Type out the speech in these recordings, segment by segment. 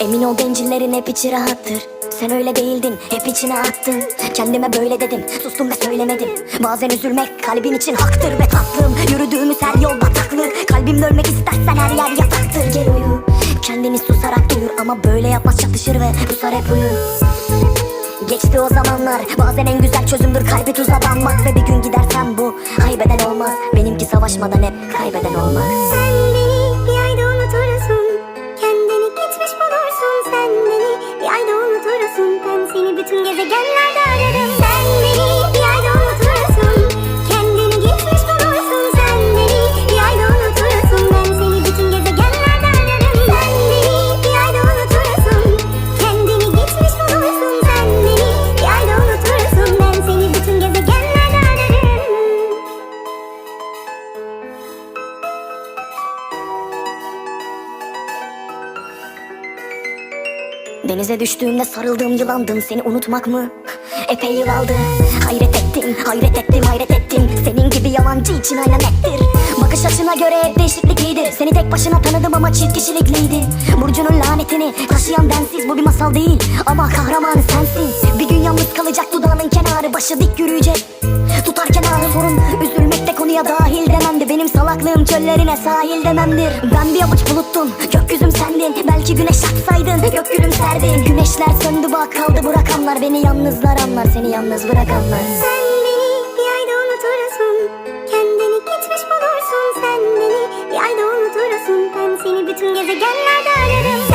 Emin ol bencillerin hep içi rahattır. Sen öyle değildin hep içine attın. Kendime böyle dedim sustum ve söylemedim. Bazen üzülmek kalbin için haktır ve tatlım. Yürüdüğümüz her yol bataklık Kalbim ölmek istersen her yer yataktır. Gel uyu. Kendini susarak duyur Ama böyle yapmaz çatışır ve pusar hep uyur. Geçti o zamanlar Bazen en güzel çözümdür kalbi tuza banmak. Ve bir gün gidersen bu kaybeden olmaz. Benimki savaşmadan hep kaybeden olmak Sen bütün gezegenlerde Denize düştüğümde sarıldığım yılandın Seni unutmak mı? Epey yıl aldı. Hayret ettim, hayret ettim, hayret ettim. Senin gibi yalancı için aynen nettir Bakış açına göre değişiklikliydi Seni tek başına tanıdım ama çift kişilikliydi. Burcunun lanetini taşıyan bensiz Bu bir masal değil. Ama kahramanı sensin. Bir gün yalnız kalacak dudağının kenarı. Başı dik yürüyecek. Tutarken ağrı sorun. Üzülmek de konuya dahil dememdi. Benim çöllerine sahil dememdir. Ben bir avuç buluttum Gökyüzüm sendin. Belki güneş yaksaydın Gök gülümserdin Güneşler söndü bak kaldı bu rakamlar. Beni yalnızlar anlar Seni yalnız bırakanlar. Sen beni bir ayda unutursun. Kendini geçmiş bulursun. Sen beni bir ayda unutursun. Ben seni bütün gezegenlerde ararım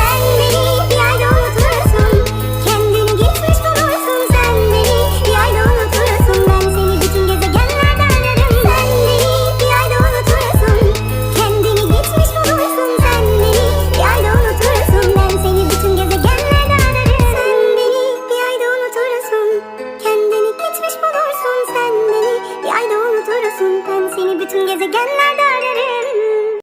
Gezegenlerde ararım.